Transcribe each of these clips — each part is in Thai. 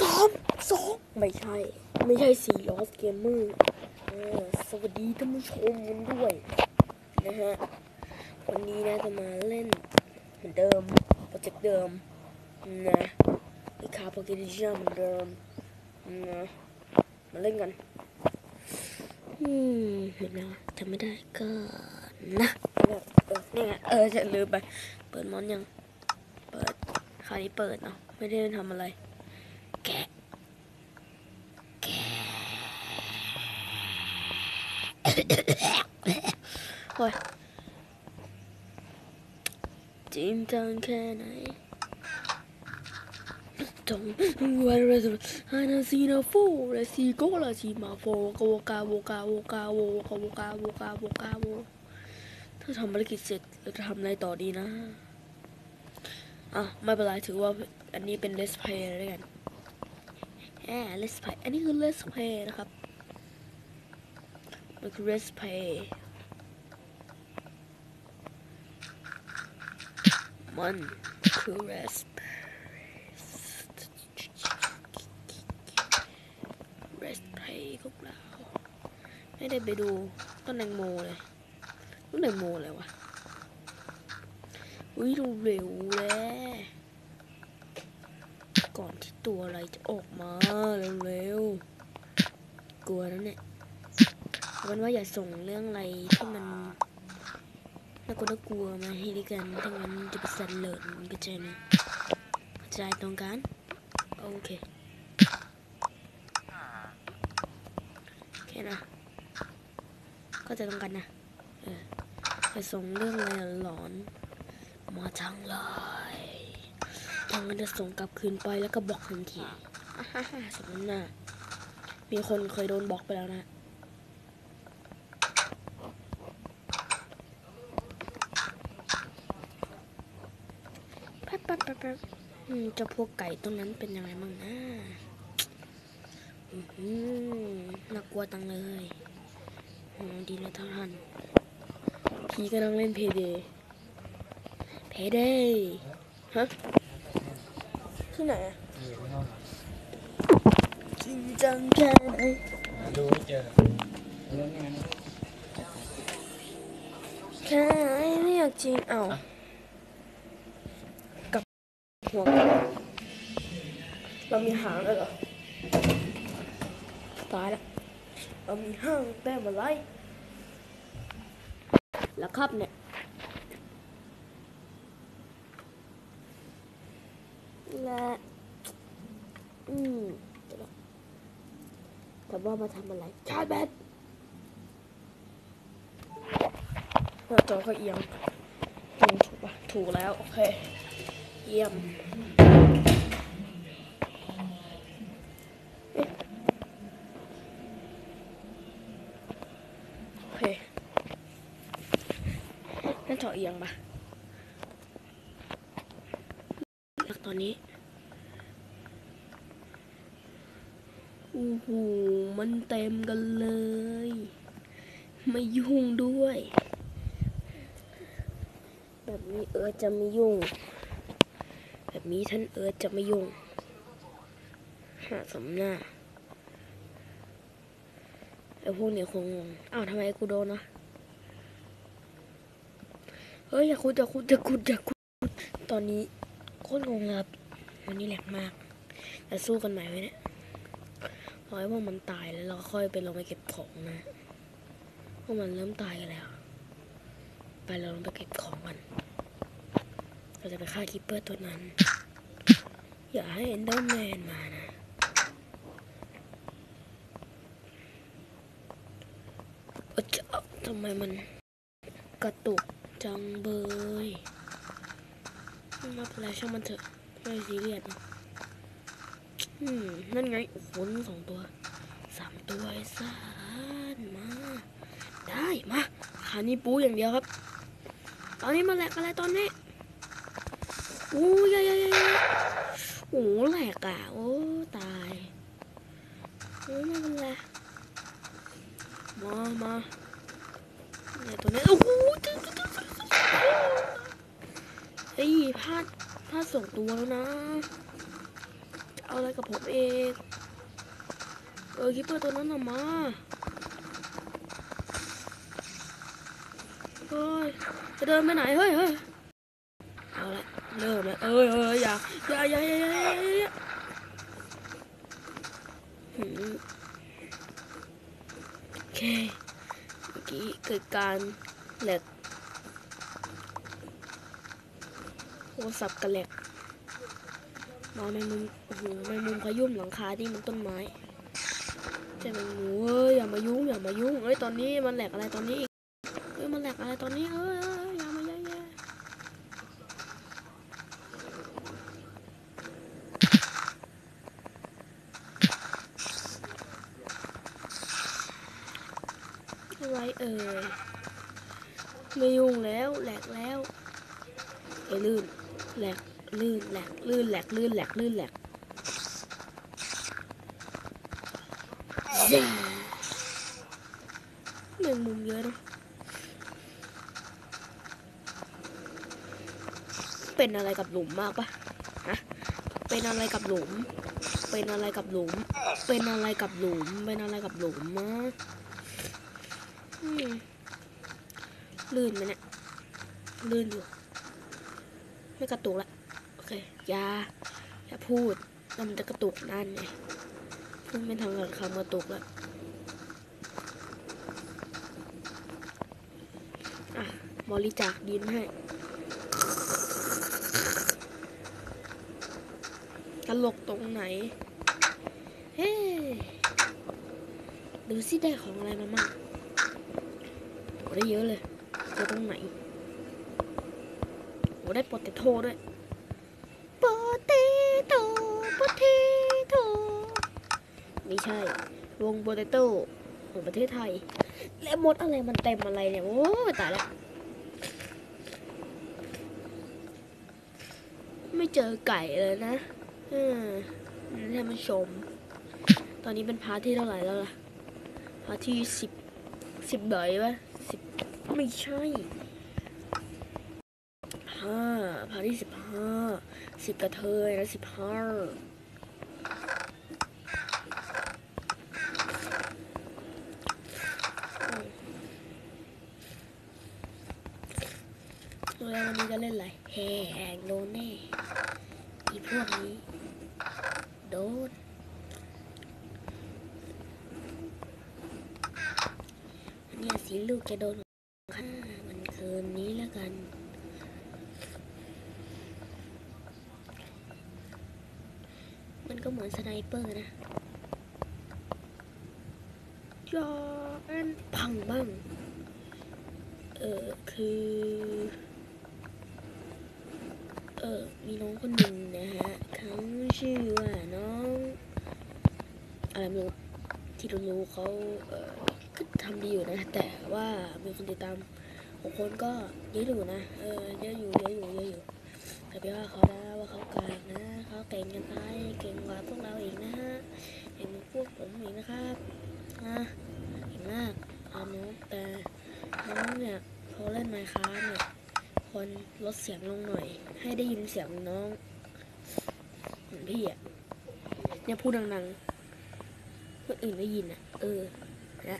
สามสองไม่ใช่ ไม่ใช่สี่ลอสเกมเมอร์สวัสดีท่านผู้ชมกันด้วยนะฮะ วันนี้นะจะมาเล่นเหมือนเดิม โปรเจกต์เดิม นะอีคาโปรเกติชันเหมือนเดิมนะมาเล่นกัน อืมเห็นแล้วจำไม่ได้ก็นะเนี่ไงเออจะลืมไป เปิดมอนยัง เปิด คราวนี้เปิดเนาะ ไม่ได้ทำอะไร แกะ แกะโอ้ยจริงจังแค่ไหนจงวันเรสฮานาซีนาโฟเรซีโกลาซีมาโฟโกกาโวกาโวกาโวกาโวกาโวกาโวกาโวถ้าทำภารกิจเสร็จเราจะทำอะไรต่อดีนะ อะ ไม่เป็นไรถือว่า อันนี้เป็น let's play แล้วกันแหม let's play อันนี้คือ let's play นะครับ มันคือ let's play มันคือ let's let's play พวกเราไม่ได้ไปดูต้นแตงโมเลยต้นแตงโมอะไรวะอุ้ยเร็วๆแล้วก่อนที่ ตัวอะไรจะออกมาเร็วๆ กลัวแล้วเนี่ยเอาเป็นว่าอย่าส่งเรื่องอะไรที่มันน่ากลัวน่ากลัวมาให้ด้วยกันถ้างั้นจะไปสั่นเหลินก็ใจไหมเข้าใจตรงกันโอเคโอเคนะ ก็จะตรงกันนะ เอออย่าส่งเรื่องอะไรหลอน มาจังเลย ทางนั้นจะส่งกลับคืนไปแล้วก็บล็อกทันทีอ่าฮ่าฮ่าสมน้ำหน้ามีคนเคยโดนบล็อกไปแล้วนะแป๊บแป๊บแป๊บแป๊บอืมเจะพวกไก่ตรงนั้นเป็นยังไงบ้างนะอือหือน่ากลัวตังเลยอืมดีแล้วท่านพี่กำลังเล่นเพเดเพเดฮะ ที่ไหนอะจริงจังแค่ไหนดูไม่เจอแล้วไงแค่ไหนไม่อยากจริงเอากับหัวเรามีหางเลยเหรอตายละเรามีห้างแป้งมาไล่แล้วครับเนี่ย และอืมแต่ว่ามาทำอะไรชาร์จแบตหน้าจอก็เอียงอืมถูกปะถูกแล้ว โอเค เยี่ยมเอ๊ะโอเคหน้าจอเอียงปะแล้วตอนนี้ โอ้โห มันเต็มกันเลย ไม่ยุ่งด้วย แบบนี้เอิร์ธจะไม่ยุ่ง แบบนี้ท่านเอิร์ธจะไม่ยุ่ง หาสมหน้าไอ้พวกเนี้ยคงงงอ้าวทำไมกูโดนนะ เฮ้ยอย่าคุดอย่าคุดอย่าคุดอย่าคุด ตอนนี้โคตรงงเลยครับ วันนี้แหลกมาก จะสู้กันใหม่ไหมเนี่ย อให้พวกมันตายแล้วเราค่อยไปลงไปเก็บของนะพวกมันเริ่มตายกันแล้ว ไปเราลงไปเก็บของกัน เราจะไปฆ่าคิปเปอร์ตัวนั้น อย่าให้เอนเดอร์แมนมานะเอ้ยเจ้าทำไมมันกระตุกจังเบยไม่เป็นไรช่างมันเถอะไม่ซีเรียสนะ อืมนั่นไงโอ้โหนสองตัวสามตัวไอ้สานมา ได้มาขานี้ปูอย่างเดียวครับ ตอนนี้มาแหลกอะไรตอนนี้โอ้ยยยยยโอ้แหลกอะโอ้ตายโอ้ไม่เป็นไรมามาเนี่ยตัวนี้โอ้โหเฮ้ยพลาดพลาดสองตัวแล้วนะ เอาอะไรกับผมเองเออคิปเปอร์ตัวนั้นน่ะมาเฮ้ยจะเดินไปไหนเฮ้ยเฮ้ยเอาละเริ่มแล้วเอ้ยเอ้ยอย่าอย่าอย่าอย่าอย่าอย่าอย่าหืมโอเคเมื่อกี้เกิดการแหลกโทรศัพท์กันแหลก มาในมุมโอ้โหในมุมขยุ่มหลังคาที่มันต้นไม้เจะเป็นหมูเอ้ยอย่ามายุ่งอย่ามายุ่งเอ้ยตอนนี้มันแหลกอะไรตอนนี้อีกเอ้ยมันแหลกอะไรตอนนี้เอ้ยอย่ามาแย่แย่อะไรเอ่ยไม่ยุ่งแล้วแหลกแล้วไอ้ลื่นแหลก ลื่นแหลกลื่นแหลกลื่นแหลกลื่นแหลกเย้แมงมุมเยอะนะเป็นอะไรกับหลุมมากปะฮะเป็นอะไรกับหลุม เป็นอะไรกับหลุม เป็นอะไรกับหลุม เป็นอะไรกับหลุมมะลื่นไหมเนี่ยลื่นอยู่ ไม่กระตุกละ เคอย่าอย่าพูดแล้วมันจะกระตุกนั่นไงพูดไม่ทางกับคำกระตุกแล้วอะบริจาคดินให้ตลกตรงไหน เฮ้ดูสิได้ของอะไรมาบ้างโอ้ได้เยอะเลยจอตรงไหนโอ้ได้โปเตโต้ด้วย โปเตโต้โปเตโต้ ไม่ใช่ วงโปเตโต้ของประเทศไทย และมดอะไรมันเต็มอะไรเนี่ย โอ้ตายละไม่เจอไก่เลยนะอืมนี่ท่านผู้ชม ตอนนี้เป็นพาร์ทที่เท่าไหร่แล้วล่ะ พาร์ทที่สิบสิบดยวะสิบไม่ใช่ห้าพาร์ที่สิบห้าสิบกระเทยนะสิบห้า แล้ววันนี้จะเล่นอะไรแหงโดนแน่อีพวกนี้ โดนอันนี้สีลูกจะโดนค่ะมันคืนนี้แล้วกันมันก็เหมือนสไนเปอร์นะจออันพังบ้าง เออคือ ออ มีน้องคนหนึ่งนะฮะเขาชื่อว่าน้องอะไรไม่รู้ที่รู้เขาเออก็ทำดีอยู่นะ แต่ว่ามีคนติดตามหกคนก็เยอะอยู่นะ เออเยอะอยู่เยอะอยู่เยอะอยู่แต่พี่ว่าเขานะว่าเขากลางนะเขาเก่งกันตายเก่งกว่าพวกเราอีกนะฮะเห็นพวกผมอีกนะครับนะเก่งมากอาน้องแต่น้องเนี่ยพอเล่นไมค์ค้าเนี่ยคนลด เสียงลงหน่อย ให้ได้ยินเสียงน้องเหมือนพี่อะเนี่ยพูดดังๆคนอื่นได้ยินอะ เออและ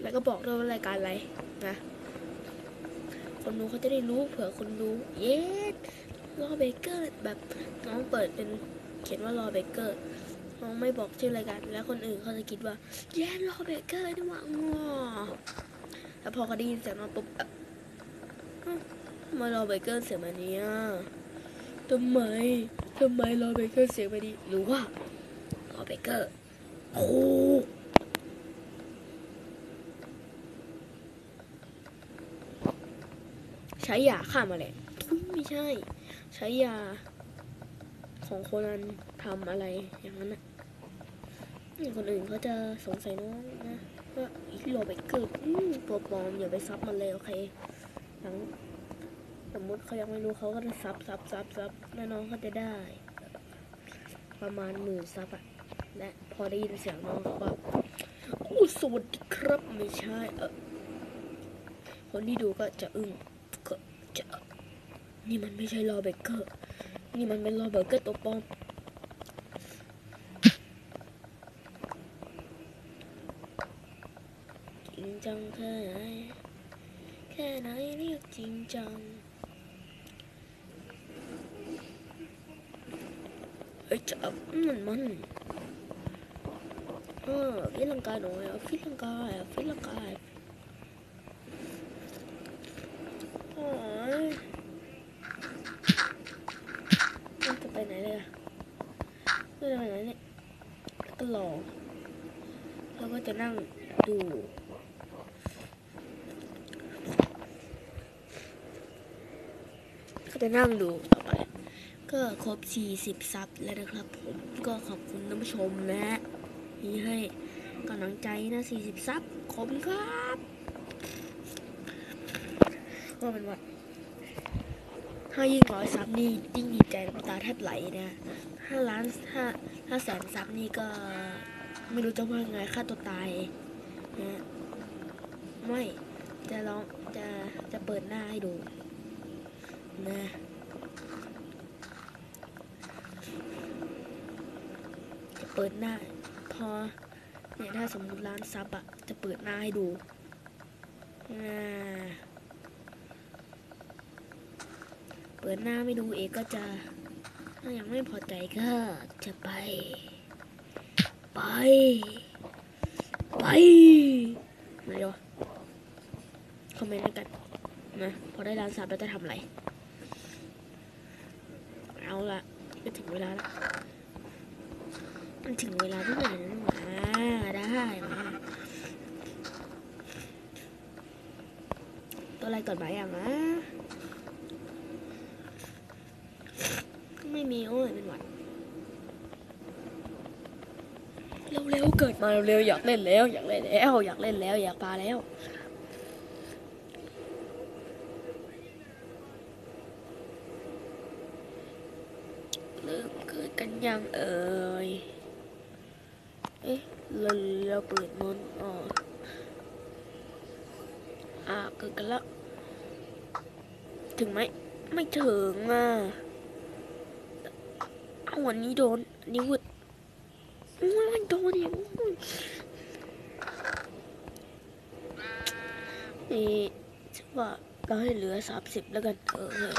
แล้วก็บอกด้วยว่ารายการอะไรนะ คนดูเขาจะได้รู้เผื่อคนดู เย้รอเบเกอร์แบบน้องเปิดเป็นเขียนว่ารอเบเกอร์ งไม่บอกชื่อรายการแล้วคนอื่นเขาจะคิดว่าเย้รอเบเกอร์นี่หว่างอแล้วพอเขาได้ยินเสียงน้องปุ๊บเอ๊ะเอ้ารอเบเกอร์เสียงแบบนี้ทำไมทำไมรอเบเกอร์เสียงแบบนี้หรือว่ารอเบเกอร์โอ้ใช้ยาฆ่าแมลงไม่ใช่ ใช้ยาของคนนั้นทำอะไรอย่างนั้นนะ คนอื่นเขาจะสงสัยน้องนะว่าอีกโรเบเกอร์ตัวปลอมอย่าไปซับมันเลยโอเคหลังสมมติเขายังไม่รู้เขาก็จะซับซับซับซับแล้วน้องก็จะได้ ประมาณหมื่นซับอะและพอได้ยินเสียงน้องเขาก็โอ้สวัสดีครับไม่ใช่เออคนที่ดูก็จะอึ้งก็จะนี่มันไม่ใช่รอเบเกอร์ นี่มันเป็นรอเบเกอร์ตัวปลอม จังแค่ไหนแค่ไหนเรียกจริงจังเอ้ยจับมันมันเออฟิลังกาหน่อยฟิลังกาฟิลังกาโอ้ยมันจะไปไหนเลยอะไม่ไปไหนเนี่ยก็รอแล้วก็จะนั่งดู ก็ จะนั่งดูต่อไป ก็ครบ 40 ซับแล้วนะครับ ผมก็ขอบคุณท่านผู้ชมนะฮะที่ให้กำลังใจนะ 40 ซับขอบคุณครับก็เป็นว่าถ้ายิ่งร้อยซับนี่ยิ่งดีใจน้ำตาแทบไหลนะห้าล้านห้าห้าแสนซับนี่ก็ไม่รู้จะว่าไงค่าตัวตายนะไม่จะลองจะจะเปิดหน้าให้ดู นะจะเปิดหน้า พอเนี่ยถ้าสมมติร้านซับอะจะเปิดหน้าให้ดูเปิดหน้าไม่ดูเอกก็จะ ถ้ายังไม่พอใจก็จะไป ไป ไปมาเดี๋ยวคอมเมนต์กันนะ พอได้ร้านซับแล้วจะทำอะไร ละก็ถึงเวลาแล้วมันถึงเวลาที่ไหนแล้วมาได้มาตัวอะไรก่อนไหมอย่างนะไม่มีโอ้ยเป็นหวัดเร็วๆเกิดมาเร็วๆอยากเล่นแล้ว อยากเล่นแล้ว อยากเล่นแล้ว อยากปาแล้ว เริ่มเกิดกันยังเอ่ย เอ๊ะเราเราเปิดมนอ๋ออ่าเกิดกันแล้ว ถึงไหม ไม่ถึงอะเอาวันนี้โดนนนี้วุดโอ้ยมันโดนอีกโอ้ยนี่ฉันว่าเราให้เหลือสามสิบแล้วกัน เออ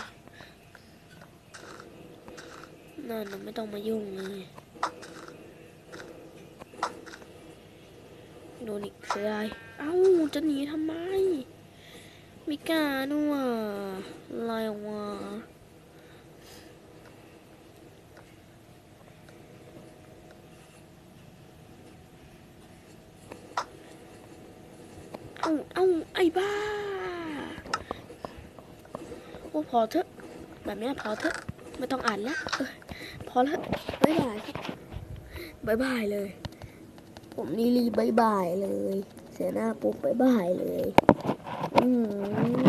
นั่นไม่ต้องมายุ่งเลยโดนอีกเสียดายเอ้า จะหนีทำไม ไม่กล้านู่ะอะไรวะเอ้าเอ้าไอ้บ้า โอ้พอเถอะ แบบนี้พอเถอะ ไม่ต้องอ่านแล้ว พอแล้วบายบายครับบายบายเลย ผมนี่รีบบายบายเลย เสียหน้าปุ๊บบายบายเลย อืม